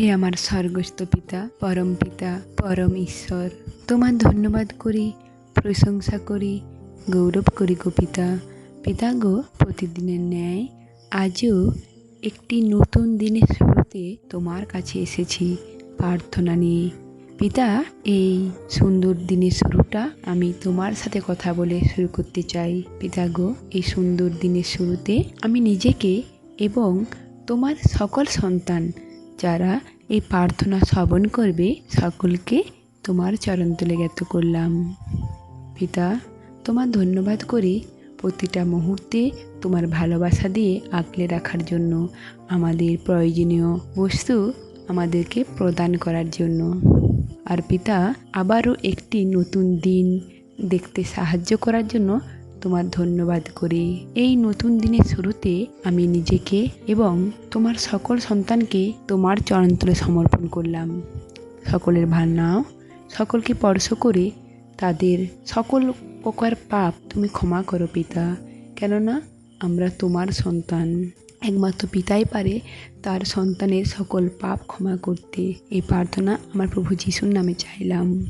হে আমার স্বর্গস্থ পিতা, পরম পিতা, পরম ঈশ্বর, তোমার ধন্যবাদ করি, প্রশংসা করি, গৌরব করি গো পিতা। পিতা গো, প্রতিদিনের ন্যায়, আজও একটি নতুন দিনের শুরুতে তোমার কাছে এসেছি, প্রার্থনা নিয়ে। পিতা, এই সুন্দর দিনের শুরুটা আমি তোমার সাথে কথা বলে শুরু করতে চাই। পিতা গো, এই সুন্দর দিনের শুরুতে আমি নিজেকে এবং তোমার সকল সন্তান যারা এই প্রার্থনা শ্রবণ করবে, সকলকে তোমার চরণ তুলে জ্ঞাত করলাম। পিতা, তোমার ধন্যবাদ করি প্রতিটা মুহূর্তে তোমার ভালোবাসা দিয়ে আঁকলে রাখার জন্য, আমাদের প্রয়োজনীয় বস্তু আমাদেরকে প্রদান করার জন্য। আর পিতা, আবারও একটি নতুন দিন দেখতে সাহায্য করার জন্য তোমার ধন্যবাদ করি। এই নতুন দিনের শুরুতে আমি নিজেকে এবং তোমার সকল সন্তানকে তোমার চরণতলে সমর্পণ করলাম। সকলের ভার নাও, সকলকে স্পর্শ করে তাদের সকল প্রকার পাপ তুমি ক্ষমা করো পিতা, কেননা আমরা তোমার সন্তান। একমাত্র পিতাই পারে তার সন্তানের সকল পাপ ক্ষমা করতে। এই প্রার্থনা আমার প্রভু যিশুর নামে চাইলাম।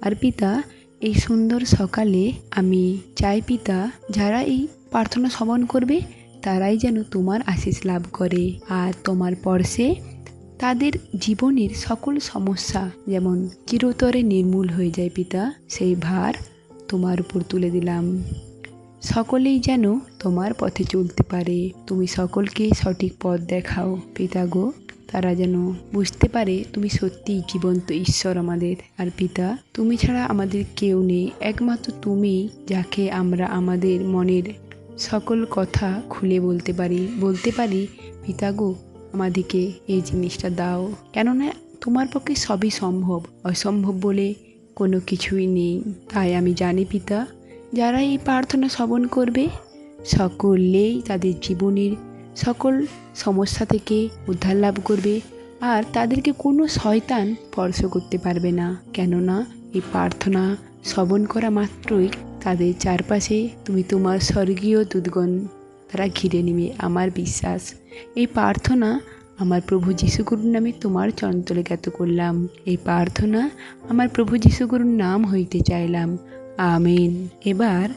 আর পিতা এই সুন্দর সকালে আমি চাই পিতা, যারা এই প্রার্থনা শ্রবণ করবে, তারাই যেন তোমার আশিস লাভ করে। আর তোমার পরশে তাদের জীবনের সকল সমস্যা যেমন চিরতরে নির্মূল হয়ে যায় পিতা, সেই ভার তোমার উপর তুলে দিলাম। সকলেই যেন তোমার পথে চলতে পারে। তুমি সকলকে সঠিক পথ দেখাও পিতা গো। তারা যেন বুঝতে পারে তুমি সত্যিই জীবন্ত ঈশ্বর আমাদের আর পিতা। তুমি ছাড়া আমাদের কেউ নেই। একমাত্র তুমি যাকে আমরা আমাদের মনের সকল কথা খুলে বলতে পারি। বলতে পারি, পিতা গো আমাদেরকে এই জিনিসটা দাও। কেননা তোমার পক্ষে সবই সম্ভব। অসম্ভব বলে কোনো কিছুই নেই। তাই আমি জানি, পিতা, যারা এই প্রার্থনা শ্রবণ করবে, সকলেই তাদের জীবনের সকল সমস্যা থেকে উদ্ধার লাভ করবে আর তাদেরকে কোনো শয়তান স্পর্শ করতে পারবে না। কেননা এই প্রার্থনা শ্রবণ করা মাত্রই তাদের চারপাশে তুমি তোমার স্বর্গীয় দুধগণ তারা ঘিরে নেবে। আমার বিশ্বাস, এই প্রার্থনা আমার প্রভু যিশুগুরুর নামে তোমার চঞ্চলে জ্ঞাত করলাম। এই প্রার্থনা আমার প্রভু যিশুগুরুর নাম হইতে চাইলাম। আমিন। এবার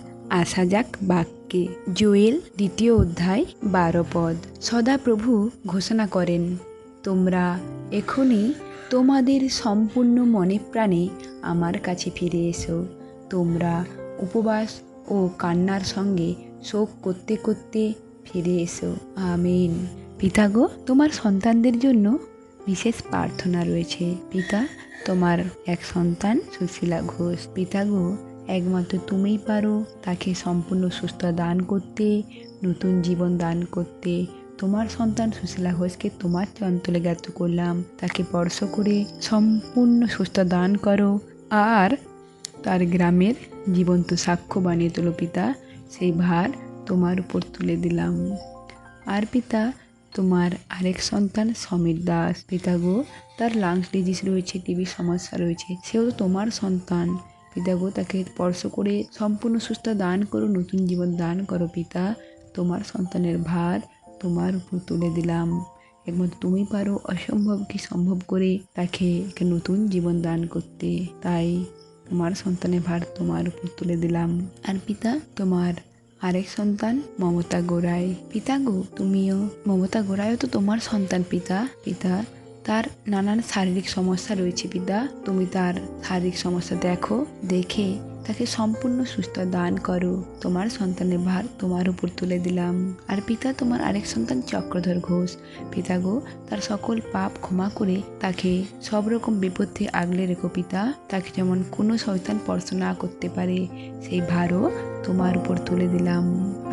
আসা যাক বাক্যে। জোয়েল, দ্বিতীয় অধ্যায়, বারো পদ। সদা প্রভু ঘোষণা করেন, তোমরা এখনই তোমাদের সম্পূর্ণ মনে প্রাণে আমার কাছে ফিরে এসো। তোমরা উপবাস ও কান্নার সঙ্গে শোক করতে করতে ফিরে এসো। আমিন। পিতা গো, তোমার সন্তানদের জন্য বিশেষ প্রার্থনা রয়েছে। পিতা, তোমার এক সন্তান সুশীলা ঘোষ। পিতা গো একমাত্র তুমিই পারো তাকে সম্পূর্ণ সুস্থ দান করতে, নতুন জীবন দান করতে। তোমার সন্তান সুশীলা ঘোষকে তোমার চন্তলে জ্ঞাত করলাম। তাকে স্পর্শ করে সম্পূর্ণ সুস্থ দান করো। আর তার গ্রামের জীবন্ত সাক্ষ্য বানিয়ে তোলো পিতা। সেই ভার তোমার উপর তুলে দিলাম। আর পিতা, তোমার আরেক সন্তান সমীর দাস। পিতা গো, তার লাংস ডিজিজ রয়েছে টিবি সমস্যা রয়েছে, সেও তোমার সন্তান। পিতা গো, তাকে স্পর্শ করে সম্পূর্ণ সুস্থ দান করো, নতুন জীবন দান করো পিতা। তোমার সন্তানের ভার তোমার উপর তুলে দিলাম। একমাত্র তুমি পারো অসম্ভবকে সম্ভব করে তাকে একটা নতুন জীবন দান করতে। তাই তোমার সন্তানের ভার তোমার উপর তুলে দিলাম। আর পিতা, তোমার আরেক সন্তান মমতা গোড়াই। পিতা গো, তুমিও মমতা গোড়াইও তো তোমার সন্তান পিতা। পিতা তার নানান শারীরিক সমস্যা রয়েছে পিতা তুমি তার শারীরিক সমস্যা দেখো, দেখে তাকে সম্পূর্ণ সুস্থ দান করো। তোমার সন্তানের ভার তোমার উপর তুলে দিলাম। আর পিতা তোমার আরেক সন্তান চক্রধর ঘোষ। পিতা গো, তার সকল পাপ ক্ষমা করে তাকে সব রকম বিপত্তি আগলে রেখো পিতা। তাকে যেমন কোনো শয়তান স্পর্শ না করতে পারে, সেই ভারও তোমার উপর তুলে দিলাম।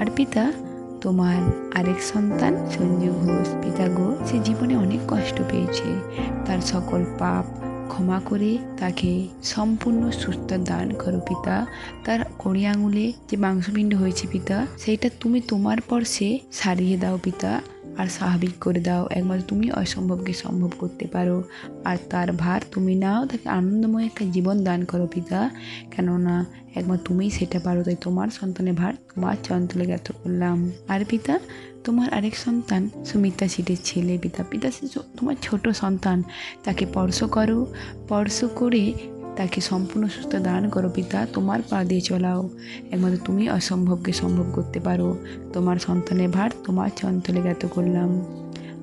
আর পিতা তোমার আরেক সন্তান সঞ্জু ঘোষ পিতা গো সে জীবনে অনেক কষ্ট পেয়েছে। তার সকল পাপ ক্ষমা করে তাকে সম্পূর্ণ সুস্থ দান করো পিতা। তার কড়ি আঙুলে যে মাংসপিণ্ড হয়েছে পিতা, সেইটা তুমি তোমার পর সে সারিয়ে দাও পিতা। আর স্বাভাবিক করে দাও। একমাত্র তুমি অসম্ভবকে সম্ভব করতে পারো। আর তার ভার তুমি নাও, তাকে আনন্দময় একটা জীবন দান করো পিতা। কেননা একমাত্র তুমিই সেটা পারো, তাই তোমার সন্তানের ভার তোমার চঞ্চলে জ্ঞাত করলাম। আর পিতা, তোমার আরেক সন্তান সুমিতা সিটের ছেলে পিতা। পিতা তোমার ছোট সন্তান, তাকে স্পর্শ করো। স্পর্শ করে তাকে সম্পূর্ণ সুস্থ দান করো, পিতা, তোমার পা দিয়ে চলাও। একমাত্র তুমি অসম্ভবকে সম্ভব করতে পারো। তোমার সন্তানের ভার তোমার চঞ্চলে জ্ঞাত করলাম।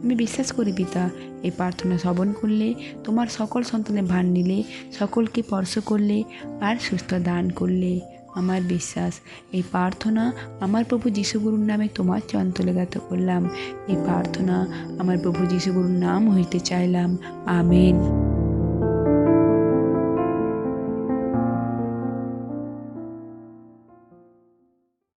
আমি বিশ্বাস করি, পিতা, এই প্রার্থনা শ্রবণ করলে, তোমার সকল সন্তানের ভার নিলে, সকলকে স্পর্শ করলে, আর সুস্থ দান করলে। আমার বিশ্বাস, এই প্রার্থনা আমার প্রভু যিশুগুরুর নামে তোমার চঞ্চলে জ্ঞাত করলাম। এই প্রার্থনা আমার প্রভু যিশুগুরুর নাম হইতে চাইলাম। আমেন।